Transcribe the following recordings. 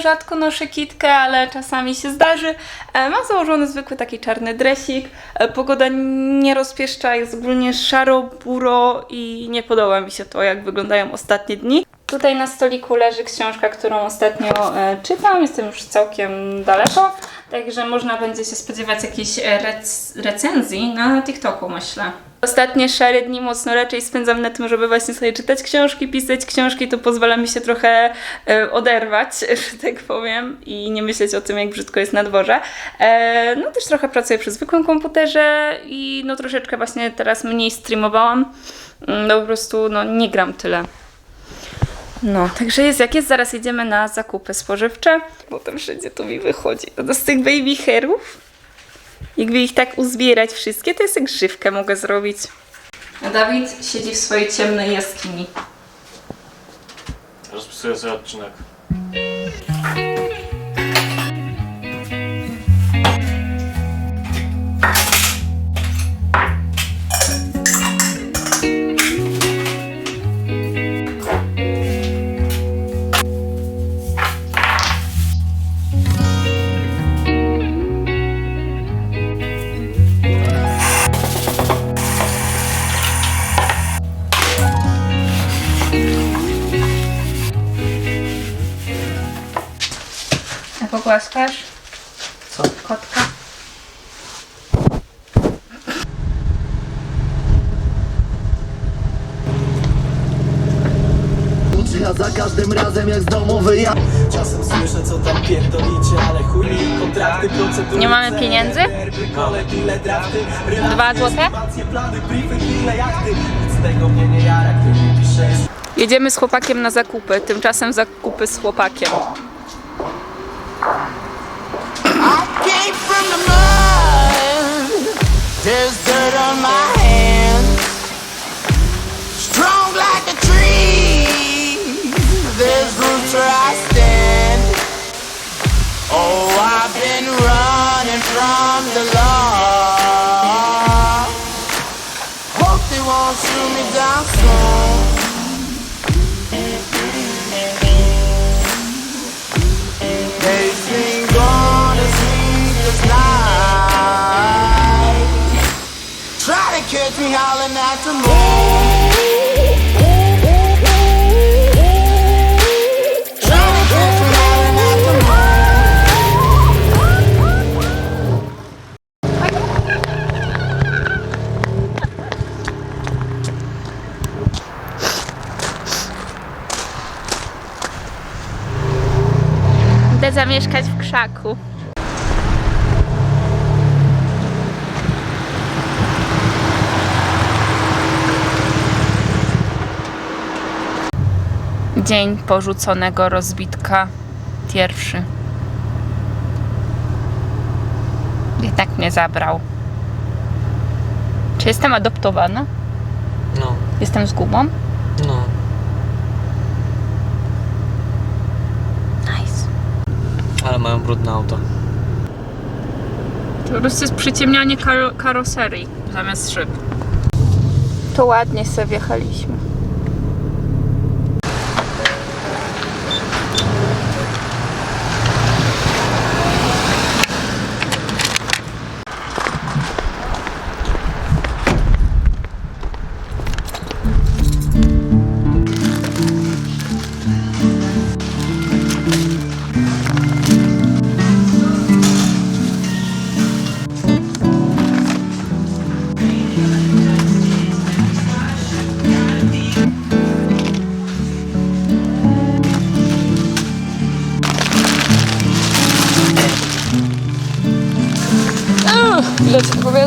rzadko noszę kitkę, ale czasami się zdarzy. E, Mam założony zwykły taki czarny dresik. E, Pogoda nie rozpieszcza, jest ogólnie szaro, buro i nie podoba mi się to, jak wyglądają ostatnie dni. Tutaj na stoliku leży książka, którą ostatnio e, czytam. Jestem już całkiem daleko, także można będzie się spodziewać jakiejś rec- recenzji na TikToku, myślę. Ostatnie szare dni mocno raczej spędzam na tym, żeby właśnie sobie czytać książki, pisać książki. To pozwala mi się trochę e, oderwać, że tak powiem, i nie myśleć o tym, jak brzydko jest na dworze. E, no też trochę pracuję przy zwykłym komputerze i no troszeczkę właśnie teraz mniej streamowałam. Mm, No po prostu no, nie gram tyle. No, także jest jak jest. Zaraz jedziemy na zakupy spożywcze, bo tam wszędzie to mi wychodzi. No, z tych baby hairów, jakby ich tak uzbierać wszystkie, to jest jak grzywkę mogę zrobić. A Dawid siedzi w swojej ciemnej jaskini. Rozpisuję sobie odcinek. Pogłaskasz Co? kotka? Ja za każdym razem jak z domu wyja Czasem słyszę co tam pierdolicie, ale chuj mi kontrakty, procedury Nie mamy pieniędzy? Dwa złote? Jedziemy z chłopakiem na zakupy, tymczasem zakupy z chłopakiem. There's dirt on my hands. Strong like a tree. There's roots where I stand. Oh, I've been running from the law. Hope they won't shoot me down Catch me howling catch me howling at the moon. Zamieszkać w krzaku. Dzień porzuconego rozbitka pierwszy. Jednak mnie zabrał. Czy jestem adoptowana? No, Jestem z gumą? no. Nice. Ale mają brudne auto. To po prostu jest przyciemnianie karo- karoserii zamiast szyb. To ładnie sobie wjechaliśmy.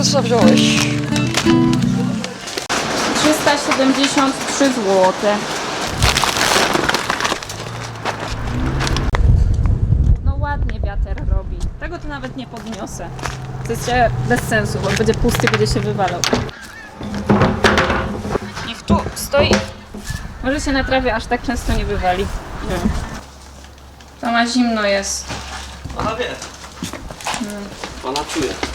Powietrza wziąłeś? 373 zł. No ładnie wiater robi. Tego to nawet nie podniosę. To jest e, bez sensu, bo będzie pusty, będzie się wywalał. Niech tu stoi. Może się na trawie aż tak często nie wywali. To ma zimno jest. Ona wie. Ona czuje.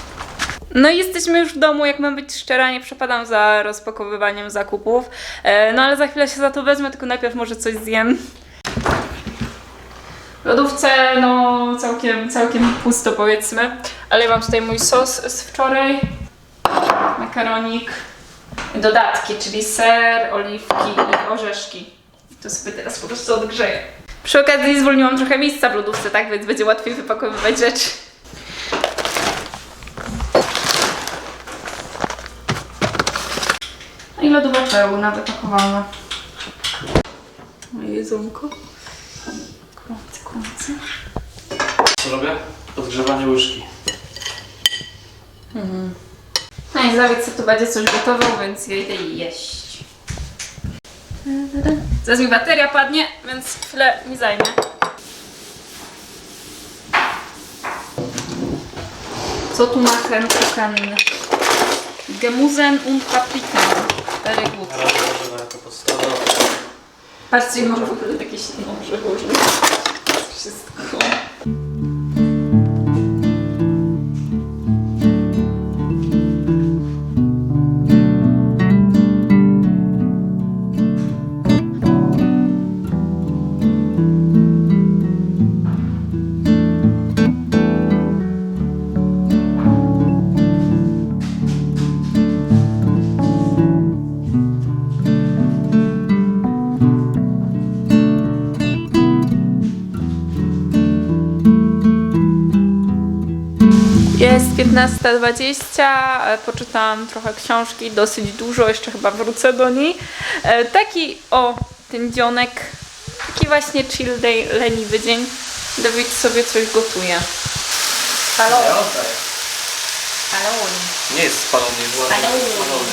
No i jesteśmy już w domu, jak mam być szczera, nie przepadam za rozpakowywaniem zakupów. E, no ale za chwilę się za to wezmę, tylko najpierw może coś zjem. lodówce no całkiem, całkiem pusto powiedzmy. Ale ja mam tutaj mój sos z wczoraj, makaronik, dodatki, czyli ser, oliwki i orzeszki. To sobie teraz po prostu odgrzeję. Przy okazji zwolniłam trochę miejsca w lodówce, tak? Więc będzie łatwiej wypakowywać rzeczy. No i lodówka pełna, wypakowana. Moje jedzonko. Kłamcy, kłamcy. Co robię? Podgrzewanie łyżki. No i Dawid co tu będzie coś gotował, więc ja idę jeść. Zaraz mi bateria padnie, więc chwilę mi zajmie. Co tu machen kochen? Gemusen und Paprika. Używam jako podstawę. Patrzcie, mam w ogóle jakieś noże różne. Wszystko. 15.20, e, poczytałam trochę książki, dosyć dużo, jeszcze chyba wrócę do niej. E, Taki o, ten dzionek, taki właśnie chill day, leniwy dzień. Dawid sobie coś gotuje. Halo, halo, Nie jest spalony, jest ładnie Ale- spalony.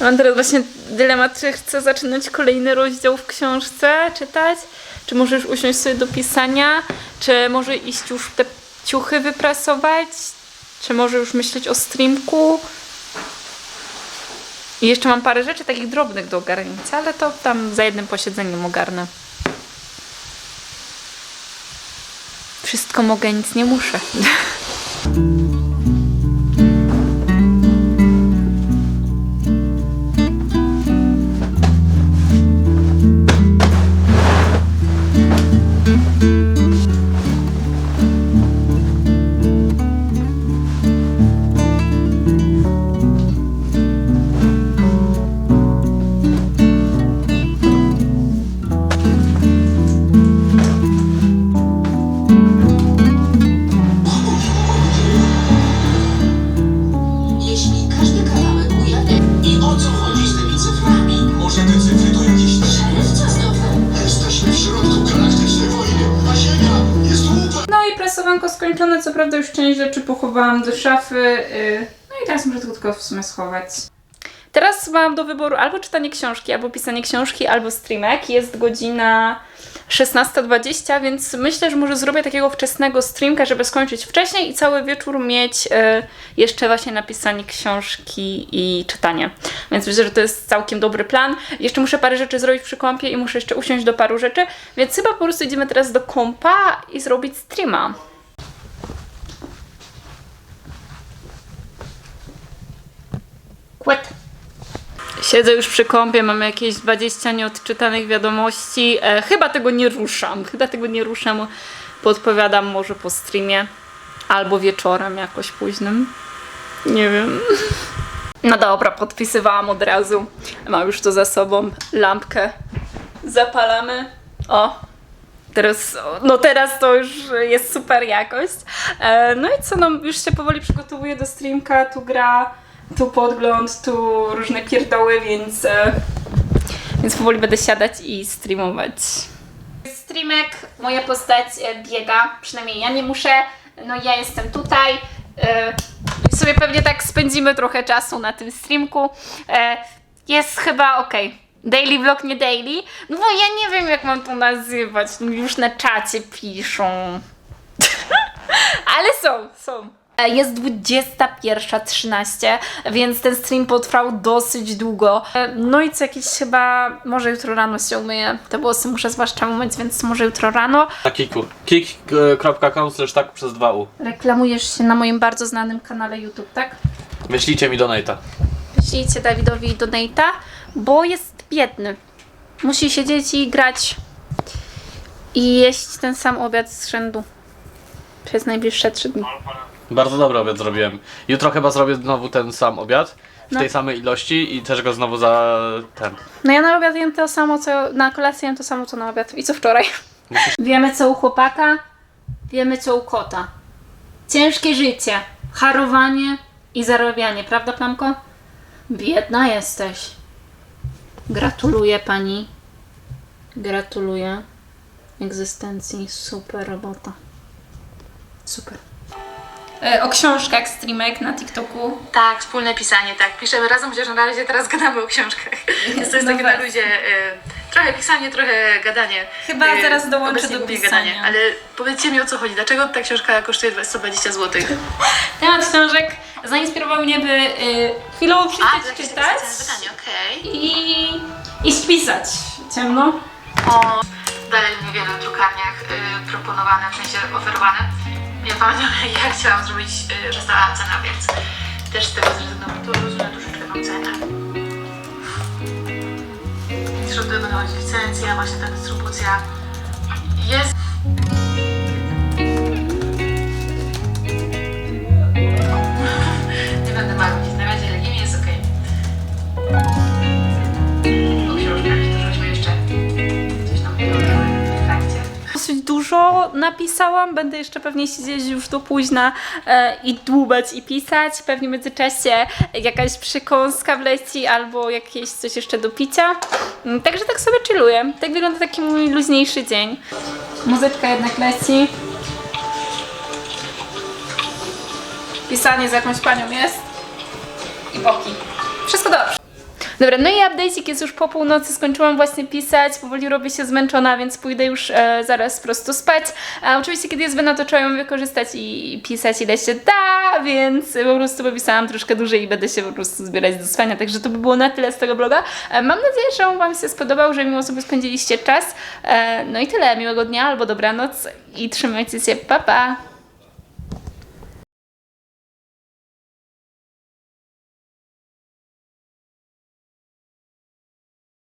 Mam teraz właśnie dylemat, czy chcę zaczynać kolejny rozdział w książce czytać, czy może już usiąść sobie do pisania, czy może iść już te ciuchy wyprasować, czy może już myśleć o streamku. I jeszcze mam parę rzeczy takich drobnych do ogarnięcia, ale to tam za jednym posiedzeniem ogarnę. Wszystko mogę, nic nie muszę. Prasowanko skończone, co prawda już część rzeczy pochowałam do szafy. yy, No i teraz muszę to tylko w sumie schować. Teraz mam do wyboru albo czytanie książki, albo pisanie książki, albo streamek. Jest godzina 16.20, więc myślę, że może zrobię takiego wczesnego streamka, żeby skończyć wcześniej i cały wieczór mieć yy, jeszcze właśnie napisanie książki i czytanie. Więc myślę, że to jest całkiem dobry plan. Jeszcze muszę parę rzeczy zrobić przy kąpie i muszę jeszcze usiąść do paru rzeczy, więc chyba po prostu idziemy teraz do kompa i zrobić streama. Siedzę już przy kąpie, mam jakieś 20 nieodczytanych wiadomości. E, chyba tego nie ruszam. Chyba tego nie ruszam. Podpowiadam może po streamie. Albo wieczorem jakoś późnym. Nie wiem. No dobra, podpisywałam od razu. Mam już to za sobą. Lampkę zapalamy. O, Teraz, no teraz to już jest super jakość. E, No i co, no już się powoli przygotowuję do streamka, tu gra, tu podgląd, tu różne pierdoły, więc, e, więc powoli będę siadać i streamować. Streamek, moja postać e, biega, przynajmniej ja nie muszę, no ja jestem tutaj. I sobie pewnie tak spędzimy trochę czasu na tym streamku. Jest chyba ok. Daily vlog, nie daily. No bo ja nie wiem, jak mam to nazywać. No Już na czacie piszą. Ale są, są. E, Jest 21.13, więc ten stream potrwał dosyć długo. E, No i co jakieś chyba, może jutro rano się umyję. Te włosy muszę zwłaszcza umyć, więc może jutro rano. Na kiku. Kik.com slash tak przez 2u. Reklamujesz się na moim bardzo znanym kanale YouTube, tak? Wyślijcie mi donate'a. Wyślijcie Dawidowi donate'a, bo jest biedny. Musi siedzieć i grać i jeść ten sam obiad z rzędu przez najbliższe trzy dni. Bardzo dobry obiad zrobiłem. Jutro chyba zrobię znowu ten sam obiad. W No. tej samej ilości i też go znowu za ten. No ja na obiad jem to samo, co na kolację jem to samo, co na obiad i co wczoraj. Wiemy, co u chłopaka, wiemy, co u kota. Ciężkie życie, harowanie i zarabianie, prawda, Plamko? Biedna jesteś. Gratuluję pani. Gratuluję egzystencji. Super robota. Super. E, O książkach streamek na TikToku. Tak, wspólne pisanie, tak. Piszemy razem, chociaż na razie teraz gadamy o książkach. Więc to jest No takie na. Y, trochę pisanie, trochę gadanie. Chyba Y, zaraz dołączę do pisania. Gadanie. Ale powiedzcie mi o co chodzi. Dlaczego ta książka kosztuje 120 zł? Temat książek zainspirował mnie, by y, chwilowo przestać czytać pytanie, okej. i iść pisać. Ciemno. O, dalej niewiele w drukarniach y, proponowane, w sensie oferowane. Ja pamiętam, ja chciałam zrobić, y, że stała cena, więc też z tego zrezygnowałam. To rozumiem troszeczkę tą cenę. Środki będą chodzić licencja, właśnie ta dystrybucja napisałam, będę jeszcze pewnie siedzieć już do późna e, i dłubać i pisać. Pewnie w międzyczasie jakaś przekąska wleci albo jakieś coś jeszcze do picia. Mm, Także tak sobie chilluję. Tak wygląda taki mój luźniejszy dzień. Muzyczka jednak leci. Pisanie z jakąś panią jest. I boki. Wszystko dobrze. Dobra, no i update'ik jest już po północy, skończyłam właśnie pisać, powoli robię się zmęczona, więc pójdę już e, zaraz po prostu spać. A oczywiście, kiedy jest wena, to trzeba ją wykorzystać i pisać ile się da, więc po prostu popisałam troszkę dłużej i będę się po prostu zbierać do spania, także to by było na tyle z tego vloga. E, mam nadzieję, że on Wam się spodobał, że miło sobie spędziliście czas. E, no i tyle, miłego dnia albo dobranoc i trzymajcie się, pa pa!